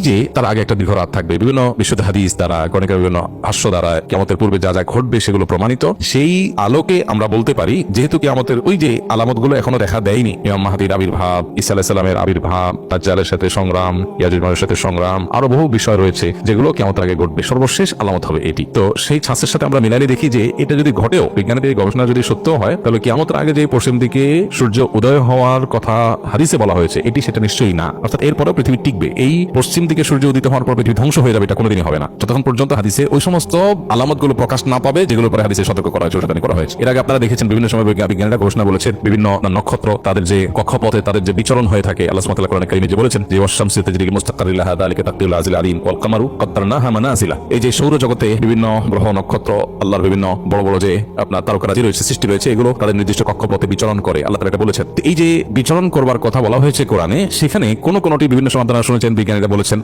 যে তার আগে একটা দীর্ঘ রাত থাকবে। বিভিন্ন বিশুদ্ধ হাদিস দ্বারা গণিকা বিভিন্ন ভাষ্য দ্বারা কেমতের পূর্বে যা যা ঘটবে সেগুলো প্রমাণিত। সেই আলোকে আমরা বলতে পারি, যেহেতু কেমতের ওই যে আলামতগুলো এখনও দেখা দেয়নি, ইমাম মাহাদির আবির্ভাব ইসা আলাহিসাল্লামের আবির্ভাব, দাজ্জালের সাথে সংগ্রাম ইয়াজুজমানের সাথে সংগ্রাম, আরও বহু বিষয় রয়েছে যেগুলো কেমতের আগে ঘটবে। সর্বশেষ আলামত হবে এটি। তো সেই ছাঁচের সাথে আমরা মিলালে দেখি যে এটা যদি ঘটেও, বিজ্ঞানীদের গবেষণা যদি সত্য হয়, তাহলে কেমতের আগে যে পশ্চিম দিকে সূর্য উদয় হওয়ার কথা হাদিসে বলা হয়েছে, এটি সেটা নিশ্চয়ই না। অর্থাৎ এরপরেও পৃথিবী টিকবে। এই পশ্চিম দিকে সূর্য উদিত হওয়ার পর পৃথিবী ধ্বংস হয়ে যাবে, এটা কোনোদিনই হবে না। যতক্ষণ পর্যন্ত হাদিসে ওই সমস্ত আলামতগুলো প্রকাশ না পাবে যেগুলো পরে হাদিসে সতর্ক করা হয়েছে ওটা করা হয়েছে। এর আগে আপনারা দেখেছেন বিভিন্ন সময় বিজ্ঞা- বিজ্ঞানীরা ঘোষণা বলেছেন, বিভিন্ন নক্ষত্র তাদের যে কক্ষপথে তাদের যে বিচরণ হয়ে থাকে, আল্লাহ তাআলা কোরআনে কারিমে যে বলেছেন যে ওয়াশামসি তাজরি মুস্তাকারিল্লাহ যালিকা তাকদিরুল আজিল আলিম ওয়াল কামারু কদ্দারনাহা মানাজিলা এই যে সৌরজগতে বিভিন্ন গ্রহ, নক্ষত্র, আল্লাহর বিভিন্ন বড় বড় যে আপনার তারকারাজি রয়েছে, সৃষ্টি রয়েছে, এগুলো তাদের নির্দিষ্ট কক্ষপথে বিচরণ করে, আল্লাহ তাআলা এটা বলেছেন এই যে বিচরণ করবার কথা বলা হয়েছে কোরআনে, সেখানে কোন কোনটি বিভিন্ন আপনারা শুনেছেন, বিজ্ঞানীরা বলেছেন